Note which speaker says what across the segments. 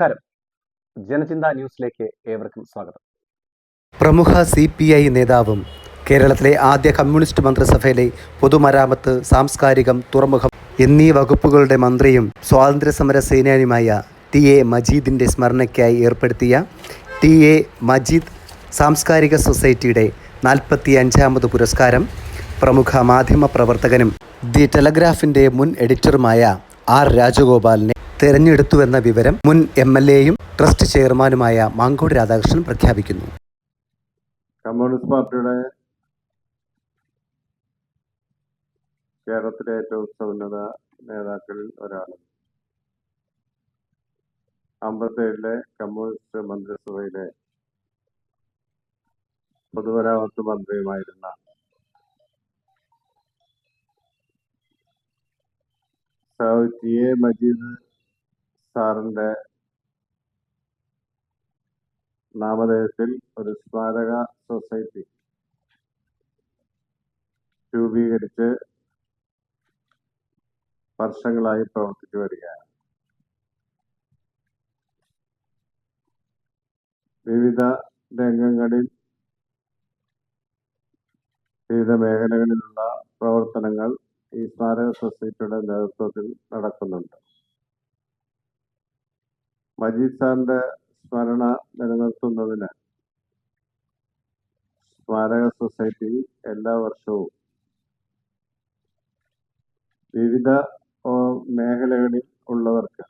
Speaker 1: നമസ്കാരം. ജനചിന്ത ന്യൂസിലേക്ക് ഏവർക്കും സ്വാഗതം.
Speaker 2: പ്രമുഖ സി പി ഐ നേതാവും കേരളത്തിലെ ആദ്യ കമ്മ്യൂണിസ്റ്റ് മന്ത്രിസഭയിലെ പൊതുമരാമത്ത് സാംസ്കാരികം തുറമുഖം എന്നീ വകുപ്പുകളുടെ മന്ത്രിയും സ്വാതന്ത്ര്യസമര സേനാനിയുമായ ടി എ മജീദിന്റെ സ്മരണയ്ക്കായി ഏർപ്പെടുത്തിയ ടി എ മജീദ് സാംസ്കാരിക സൊസൈറ്റിയുടെ നാൽപ്പത്തി അഞ്ചാമത് പുരസ്കാരം പ്രമുഖ മാധ്യമ പ്രവർത്തകനും ദി ടെലഗ്രാഫിന്റെ മുൻ എഡിറ്ററുമായ ആർ രാജഗോപാലിനെ തെരഞ്ഞെടുത്തുവെന്ന വിവരം മുൻ എം എൽ എയും ട്രസ്റ്റ് ചെയർമാനുമായ മാങ്കോട് രാധാകൃഷ്ണൻ പ്രഖ്യാപിക്കുന്നു.
Speaker 3: കമ്മ്യൂണിസ്റ്റ് പാർട്ടിയുടെ കേരളത്തിലെ ഏറ്റവും സമുന്നത നേതാക്കളിൽ ഒരാൾ അമ്പത്തേഴിലെ കമ്മ്യൂണിസ്റ്റ് മന്ത്രിസഭയിലെ പൊതുമരാമത്ത് മന്ത്രിയുമായിരുന്ന എ മജീദ് സാറിന്റെ നാമധേയത്തിൽ ഒരു സ്മാരക സൊസൈറ്റി രൂപീകരിച്ച് വർഷങ്ങളായി പ്രവർത്തിച്ചു വരികയാണ്. വിവിധ രംഗങ്ങളിൽ വിവിധ മേഖലകളിലുള്ള പ്രവർത്തനങ്ങൾ ഈ സ്മാരക സൊസൈറ്റിയുടെ നേതൃത്വത്തിൽ നടക്കുന്നുണ്ട്. മജീദ് സാറിന്റെ സ്മരണ നിലനിർത്തുന്നതിന് സ്മാരക സൊസൈറ്റി എല്ലാ വർഷവും വിവിധ മേഖലകളിൽ ഉള്ളവർക്ക്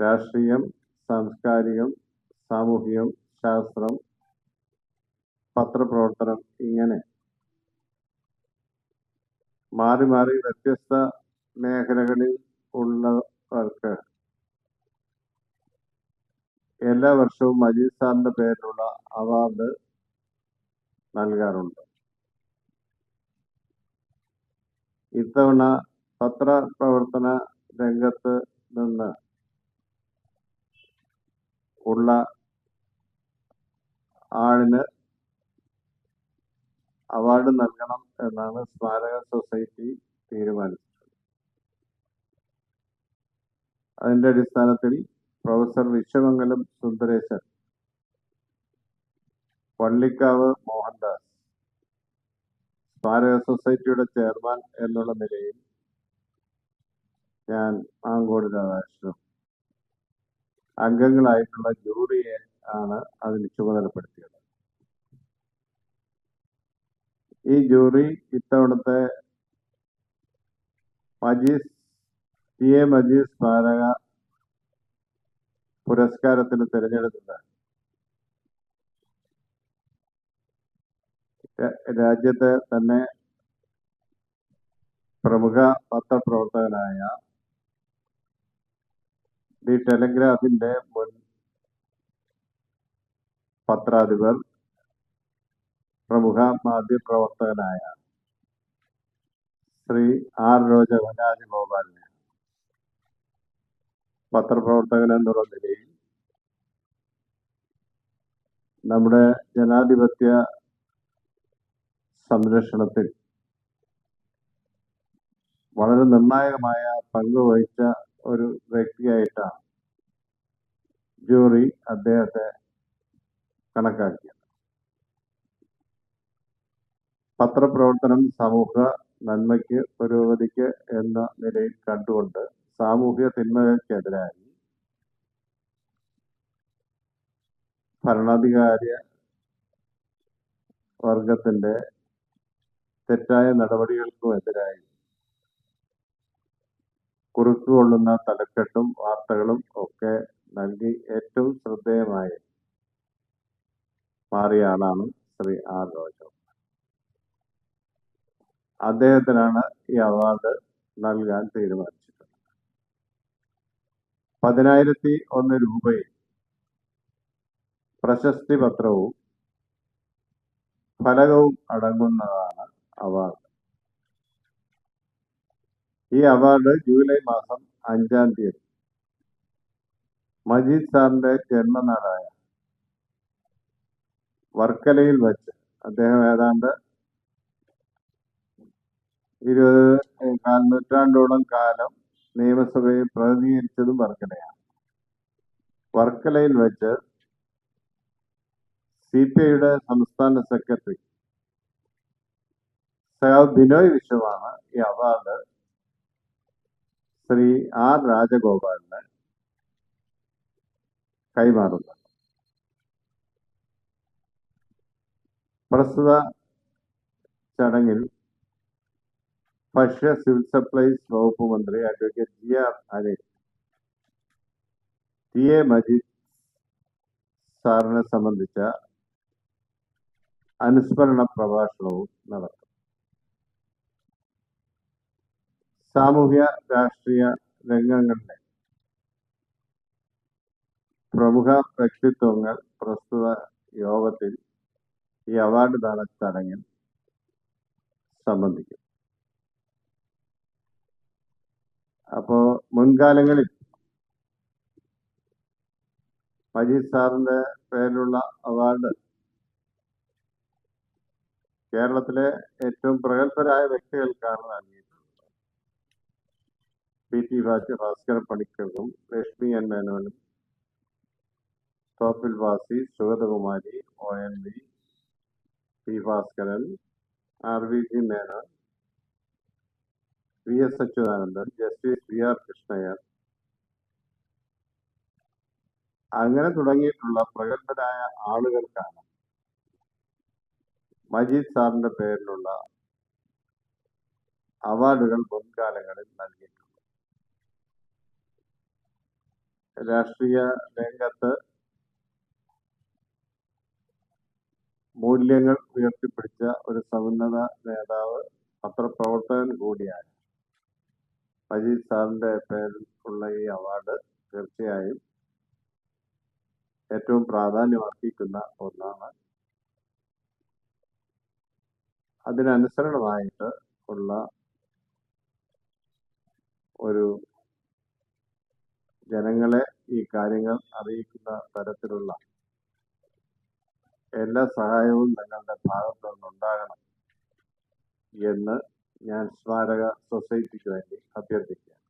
Speaker 3: രാഷ്ട്രീയം സാംസ്കാരികം സാമൂഹികം ശാസ്ത്രം പത്രപ്രവർത്തനം ഇങ്ങനെ മാറി മാറി വ്യത്യസ്ത മേഖലകളിൽ ഉള്ളവർക്ക് എല്ലാ വർഷവും മജീദ് സാറിന്റെ പേരിലുള്ള അവാർഡ് നൽകാറുണ്ട്. ഇത്തവണ പത്രപ്രവർത്തന രംഗത്ത് നിന്ന് ഉള്ള ആളിന് അവാർഡ് നൽകണം എന്നാണ് സ്മാരക സൊസൈറ്റി തീരുമാനിച്ചത്. അതിന്റെ അടിസ്ഥാനത്തിൽ പ്രൊഫസർ വിശ്വമംഗലം സുന്ദരേശൻ പള്ളിക്കാവ് മോഹൻദാസ് സ്മാരക സൊസൈറ്റിയുടെ ചെയർമാൻ എന്നുള്ള നിലയിൽ ഞാൻ ആങ്കോട് രാധാകൃഷ്ണനും അംഗങ്ങളായിട്ടുള്ള ജൂറിയെ ആണ് അതിന് ചുമതലപ്പെടുത്തിയത്. ഈ ജൂറി ഇത്തവണത്തെ മജീസ് ടി എ മജീസ് സ്മാരക പുരസ്കാരത്തിന് തിരഞ്ഞെടുത്തത്. രാജ്യത്തെ തന്നെ പ്രമുഖ പത്രപ്രവർത്തകനായ ദി ടെലഗ്രാഫിന്റെ മുൻ പത്രാധിപർ പ്രമുഖ മാധ്യമപ്രവർത്തകനായ ശ്രീ ആർ. രോജ രാജഗോപാലിനെ പത്രപ്രവർത്തകൻ എന്നുള്ള നിലയിൽ നമ്മുടെ ജനാധിപത്യ സംരക്ഷണത്തിൽ വളരെ നിർണായകമായ പങ്ക് വഹിച്ച ഒരു വ്യക്തിയായിട്ടാണ് ജൂറി അദ്ദേഹത്തെ കണക്കാക്കിയത്. പത്രപ്രവർത്തനം സമൂഹ നന്മയ്ക്ക് പുരോഗതിക്ക് എന്ന നിലയിൽ കണ്ടുകൊണ്ട് സാമൂഹ്യ തിന്മകൾക്കെതിരായി ഭരണാധികാരി വർഗത്തിന്റെ തെറ്റായ നടപടികൾക്കും എതിരായി കുറുക്കുകൊള്ളുന്ന തലക്കെട്ടും വാർത്തകളും ഒക്കെ നൽകി ഏറ്റവും ശ്രദ്ധേയമായി മാറിയ ആളാണ് ശ്രീ ആർ രോജോ. അദ്ദേഹത്തിനാണ് ഈ അവാർഡ് നൽകാൻ തീരുമാനിച്ചിട്ടുള്ളത് പതിനായിരത്തി ഒന്ന് രൂപയിൽ പ്രശസ്തി പത്രവും ഫലകവും അടങ്ങുന്നതാണ് അവാർഡ്. ഈ അവാർഡ് ജൂലൈ മാസം അഞ്ചാം തീയതി മജീദ് സാറിന്റെ ജന്മനാടായ വർക്കലയിൽ വെച്ച് അദ്ദേഹം ഏതാണ്ട് ഇരുപത് കാൽ നൂറ്റാണ്ടോളം കാലം നിയമസഭയെ പ്രതിനിധീകരിച്ചതും വർക്കലയാണ്. വർക്കലയിൽ വെച്ച് സി പി ഐയുടെ സംസ്ഥാന സെക്രട്ടറി സഹാബ് ബിനോയ് വിശ്വമാണ് ഈ അവാർഡ് ശ്രീ ആർ രാജഗോപാലിന് കൈമാറുന്നത്. പ്രസ്തുത ചടങ്ങിൽ ഭക്ഷ്യ സിവിൽ സപ്ലൈസ് വകുപ്പ് മന്ത്രി advocate G R Anil. T A Majeed സാറിനെ സംബന്ധിച്ച അനുസ്മരണ പ്രഭാഷണവും നടക്കും. സാമൂഹ്യ രാഷ്ട്രീയ രംഗങ്ങളിലെ പ്രമുഖ വ്യക്തിത്വങ്ങൾ പ്രസ്തുത യോഗത്തിൽ ഈ അവാർഡ് ദാന ചടങ്ങിൽ സംബന്ധിക്കും. അപ്പോ മുൻകാലങ്ങളിൽ മജീദ് സാറിന്റെ പേരിലുള്ള അവാർഡ് കേരളത്തിലെ ഏറ്റവും പ്രഗത്ഭരായ വ്യക്തികൾക്കാണ് നൽകിയിട്ടുള്ളത്. പി ടി ഭാസ്കര പണിക്കർക്കും ലക്ഷ്മി എൻ മേനോനും Thoppil Bhasi Sugathakumari O N V P Bhaskaran R V G Menon V S Achuthanandan justice V R Krishna Iyer. അങ്ങനെ തുടങ്ങിയിട്ടുള്ള പ്രഗത്ഭരായ ആളുകൾക്കാണ് മജീദ് സാറിന്റെ പേരിലുള്ള അവാർഡുകൾ മുൻകാലങ്ങളിൽ നൽകിയിട്ടുണ്ട് രാഷ്ട്രീയ രംഗത്ത് മൂല്യങ്ങൾ ഉയർത്തിപ്പിടിച്ച ഒരു സമുന്നത നേതാവ് പത്രപ്രവർത്തകൻ കൂടിയായ മജീദ് സാറിന്റെ പേരിൽ ഉള്ള ഈ അവാർഡ് തീർച്ചയായും ഏറ്റവും പ്രാധാന്യമർഹിക്കുന്ന ഒന്നാണ്. അതിനനുസരണമായിട്ട് ഉള്ള ഒരു ജനങ്ങളെ ഈ കാര്യങ്ങൾ അറിയിക്കുന്ന തരത്തിലുള്ള എല്ലാ സഹായവും നിങ്ങളുടെ ഭാഗത്തു നിന്നുണ്ടാകണം എന്ന് ഞാൻ സ്മാരക സൊസൈറ്റിക്ക് വേണ്ടി അഭ്യർത്ഥിക്കുക